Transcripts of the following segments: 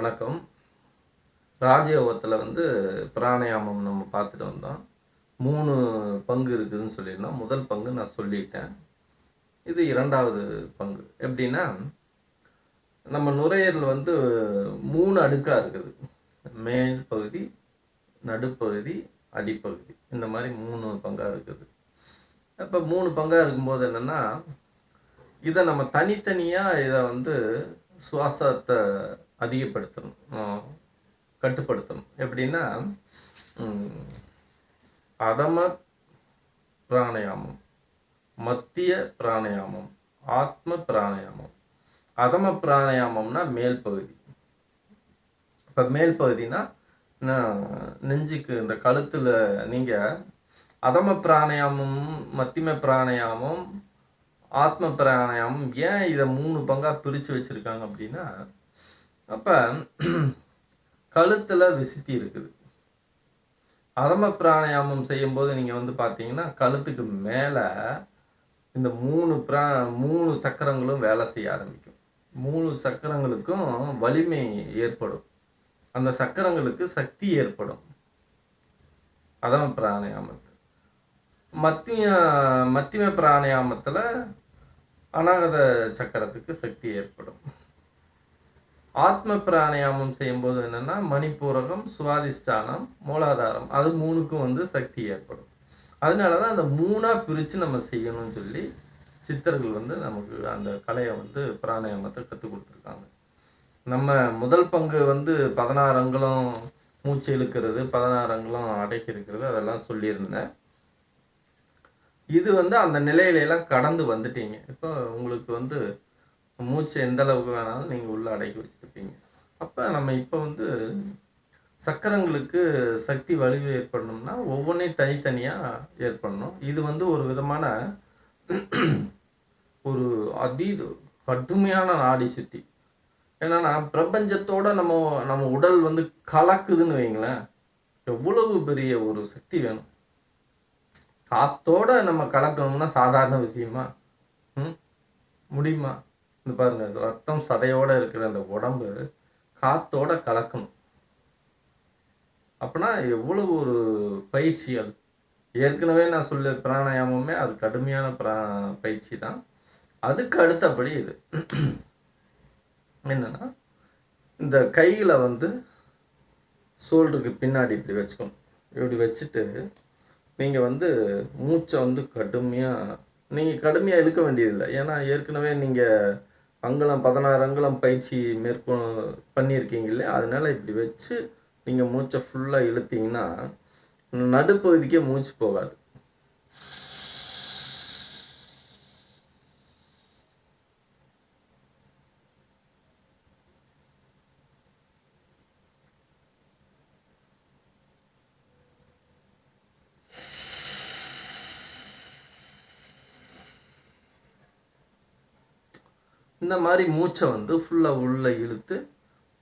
வணக்கம். ராஜயோகத்தில் வந்து பிராணாயாமம் நம்ம பார்த்துட்டு வந்தோம். மூணு பங்கு இருக்குதுன்னு சொல்லியிருந்தோம். முதல் பங்கு நான் சொல்லிட்டேன். இது இரண்டாவது பங்கு. எப்படின்னா நம்ம நுரையீரல் வந்து மூணு அடுக்காக இருக்குது. மேல் பகுதி நடுப்பகுதி அடிப்பகுதி. இந்த மாதிரி மூணு பங்காக இருக்குது. இப்போ மூணு பங்காக இருக்கும்போது என்னென்னா இதை நம்ம தனித்தனியாக இதை வந்து சுவாசத்தை அதிகப்படுத்தணும் ஆஹ் கட்டுப்படுத்தணும். எப்படின்னா அதம பிராணாயாமம் மத்திய பிராணயாமம் ஆத்ம பிராணாயாமம். அதம பிராணாயாமம்னா மேல் பகுதி. இப்போ மேல் பகுதினா நெஞ்சுக்கு இந்த கழுத்தில் நீங்கள் அதம பிராணாயாமம் மத்தியம பிராணாயாமம் ஆத்ம பிராணாயாமம் ஏன் இதை மூணு பங்காக பிரித்து வச்சுருக்காங்க அப்படின்னா அப்போ கழுத்தில் விசித்தி இருக்குது. அதம பிராணாயாமம் செய்யும்போது நீங்கள் வந்து பார்த்தீங்கன்னா கழுத்துக்கு மேலே இந்த மூணு பிரா மூணு சக்கரங்களும் வேலை செய்ய ஆரம்பிக்கும். மூணு சக்கரங்களுக்கும் வலிமை ஏற்படும். அந்த சக்கரங்களுக்கு சக்தி ஏற்படும். அதம பிராணாயாமத்தில் மத்திய மத்தியம பிராணாயாமத்தில் அநாகத சக்கரத்துக்கு சக்தி ஏற்படும். ஆத்ம பிராணாயாமம் செய்யும்போது என்னென்னா மணிப்பூரகம் சுவாதிஷ்டானம் மூலாதாரம். அது மூணுக்கும் வந்து சக்தி ஏற்படும். அதனால தான் அந்த மூணாக பிரித்து நம்ம செய்யணும்னு சொல்லி சித்தர்கள் வந்து நமக்கு அந்த கலையை வந்து பிராணாயாமத்தை கற்றுக் கொடுத்துருக்காங்க. நம்ம முதல் பங்கு வந்து பதினாறு அங்குலம் மூச்சு இழுக்கிறது பதினாறு அங்குலம் அடைக்கி இருக்கிறது அதெல்லாம் சொல்லியிருந்தேன். இது வந்து அந்த நிலையிலெல்லாம் கடந்து வந்துட்டீங்க. இப்போ உங்களுக்கு வந்து மூச்சு எந்த அளவுக்கு வேணாலும் நீங்கள் உள்ள அடக்கி வச்சுருப்பீங்க. அப்போ நம்ம இப்போ வந்து சக்கரங்களுக்கு சக்தி வலிவு ஏற்படணும்னா ஒவ்வொன்றையும் தனித்தனியாக ஏற்படணும். இது வந்து ஒரு விதமான ஒரு அதீத கடுமையான நாடி சுத்தி என்னன்னா பிரபஞ்சத்தோட நம்ம நம்ம உடல் வந்து கலக்குதுன்னு வைங்களேன். எவ்வளவு பெரிய ஒரு சக்தி வேணும். காத்தோட நம்ம கலக்கணும்னா சாதாரண விஷயமா? ம்? முடியுமா? இந்த பாருங்க ரத்தம் சதையோட இருக்கிற அந்த உடம்பு காத்தோட கலக்கணும். அப்படின்னா எவ்வளவு ஒரு பயிற்சிகள்? ஏற்கனவே நான் சொல்ல பிராணாயாமமே அது கடுமையான பிரா பயிற்சி தான் அதுக்கு அடுத்தபடி இது. என்னன்னா இந்த கைகளை வந்து ஷோல்டருக்கு பின்னாடி இப்படி வச்சுக்கணும். இப்படி வச்சுட்டு நீங்கள் வந்து மூச்சை வந்து கடுமையாக நீங்கள் கடுமையாக இழுக்க வேண்டியதில்லை. ஏன்னா ஏற்கனவே நீங்கள் அங்குலம் பதினாறு அங்குலம் பயிற்சி மேற்கொ பண்ணியிருக்கீங்க இல்லையா அதனால் இப்படி வச்சு நீங்கள் மூச்சை ஃபுல்லாக இழுத்தீங்கன்னா நடுப்பகுதிக்கே மூச்சு போகாது. இந்த மாதிரி மூச்சை வந்து ஃபுல்லாக உள்ளே இழுத்து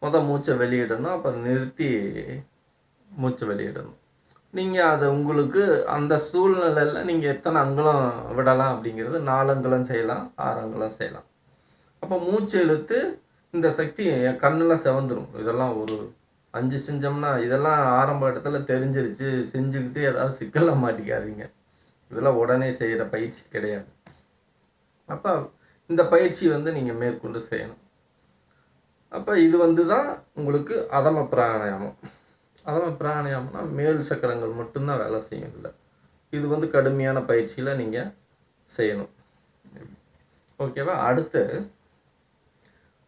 முத மூச்சை வெளியிடணும் அப்புறம் நிறுத்தி மூச்சை வெளியிடணும். நீங்கள் அதை உங்களுக்கு அந்த சூழ்நிலையில் நீங்கள் எத்தனை அங்குலம் விடலாம் அப்படிங்கிறது நாலு அங்குலம் செய்யலாம் ஆறு அங்குலம் செய்யலாம். அப்போ மூச்சு இழுத்து இந்த சக்தி என் கண்ணில் செவந்துடும் இதெல்லாம் ஒரு அஞ்சு செஞ்சோம்னா இதெல்லாம் ஆரம்ப இடத்துல தெரிஞ்சிருச்சு செஞ்சுக்கிட்டு ஏதாவது சிக்கலாக மாட்டிக்காதீங்க. இதெல்லாம் உடனே செய்கிற பயிற்சி கிடையாது. அப்போ இந்த பயிற்சி வந்து நீங்கள் மேற்கொண்டு செய்யணும். அப்போ இது வந்து தான் உங்களுக்கு அதம பிராணாயாமம். அதம பிராணாயாமம்னா மேல் சக்கரங்கள் மட்டும்தான் வேலை செய்யும் இல்லை இது வந்து கடுமையான பயிற்சியில் நீங்கள் செய்யணும். ஓகேவா? அடுத்து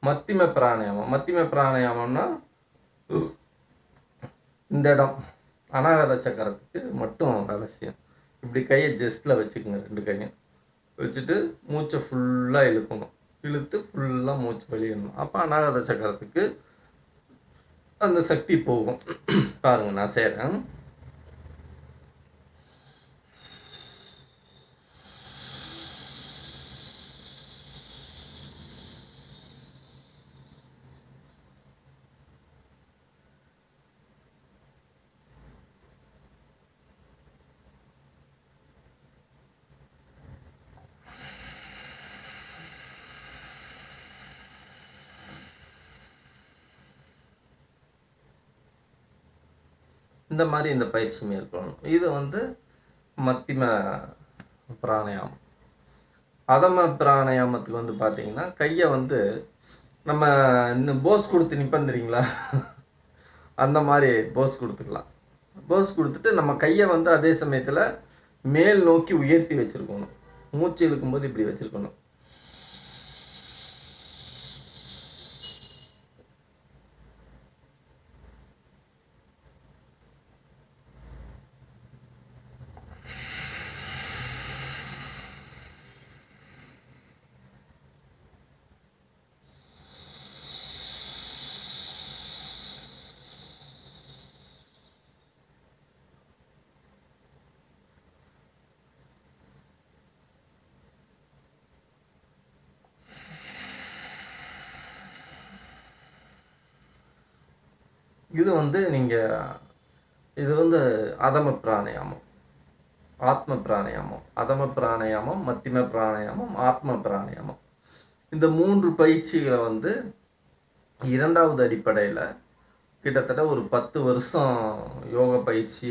மத்திம பிராணாயாமம். மத்திம பிராணாயாமம்னா இந்த இடம் அனாகத சக்கரத்துக்கு மட்டும் வேலை செய்யும் இப்படி கையை ஜஸ்ட்டில் வச்சுக்கோங்க ரெண்டு கையும். வச்சுட்டு மூச்சை ஃபுல்லாக இழுக்கணும். இழுத்து ஃபுல்லாக மூச்சு வெளியிடணும் அப்போ அநாகத சக்கரத்துக்கு அந்த சக்தி போகும். பாருங்கள் நான் செய்கிறேன் இந்த மாதிரி இந்த பயிற்சி மேற்கொள்ளணும். இது வந்து மத்திம பிராணாயாமம். அதம பிராணாயாமத்துக்கு வந்து பார்த்தீங்கன்னா கையை வந்து நம்ம இன்னும் போஸ் கொடுத்து நிற்போம் தெரியுங்களா அந்த மாதிரி போஸ் கொடுத்துக்கலாம். போஸ் கொடுத்துட்டு நம்ம கையை வந்து அதே சமயத்தில் மேல் நோக்கி உயர்த்தி வச்சுருக்கணும். மூச்சு இழுக்கும்போது இப்படி வச்சுருக்கணும். இது வந்து நீங்கள் இது வந்து அதம பிராணாயாமம். ஆத்ம பிராணாயாமம். அதம பிராணாயாமம் மத்திம பிராணாயாமம் ஆத்ம பிராணாயாமம். இந்த மூன்று பயிற்சிகளை வந்து இரண்டாவது அடிப்படையில் கிட்டத்தட்ட ஒரு பத்து வருஷம் யோக பயிற்சி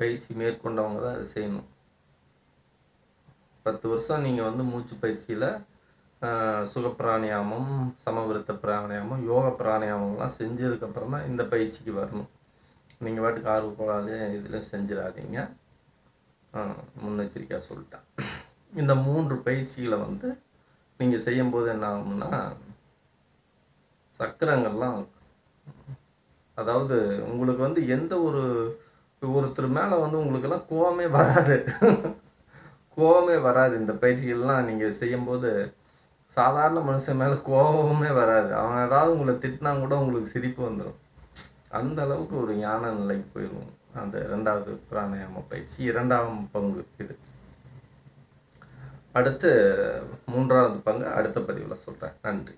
பயிற்சி மேற்கொண்டவங்க தான் அதை செய்யணும். பத்து வருஷம் நீங்கள் வந்து மூச்சு பயிற்சியில் சுக பிராணாயாமம் சமவிருத்த பிராணாயாமம் யோக பிராணாயாமம்லாம் செஞ்சதுக்கப்புறம் தான் இந்த பயிற்சிக்கு வரணும். நீங்கள் பாட்டுக்கு கோளாலே இதில் செஞ்சிடாதீங்க. முன்னெச்சரிக்கையாக சொல்லிட்டேன். இந்த மூன்று பயிற்சிகளை வந்து நீங்கள் செய்யும்போது என்ன ஆகும்னா சக்கரங்கள்லாம் அதாவது உங்களுக்கு வந்து எந்த ஒரு ஒருத்தர் மேலே வந்து உங்களுக்கெல்லாம் கோவமே வராது. கோவமே வராது. இந்த பயிற்சிகள்லாம் நீங்கள் செய்யும்போது சாதாரண மனுஷன் மேலே கோபமே வராது. அவன் ஏதாவது உங்களை திட்டினா கூட உங்களுக்கு சிரிப்பு வந்துடும் அந்த அளவுக்கு ஒரு ஞான நிலைக்கு போயிடும் அந்த இரண்டாவது பிராணாயாம பயிற்சி இரண்டாம் பங்கு இது. அடுத்து மூன்றாவது பங்கு அடுத்த பதிவில் சொல்கிறேன் நன்றி.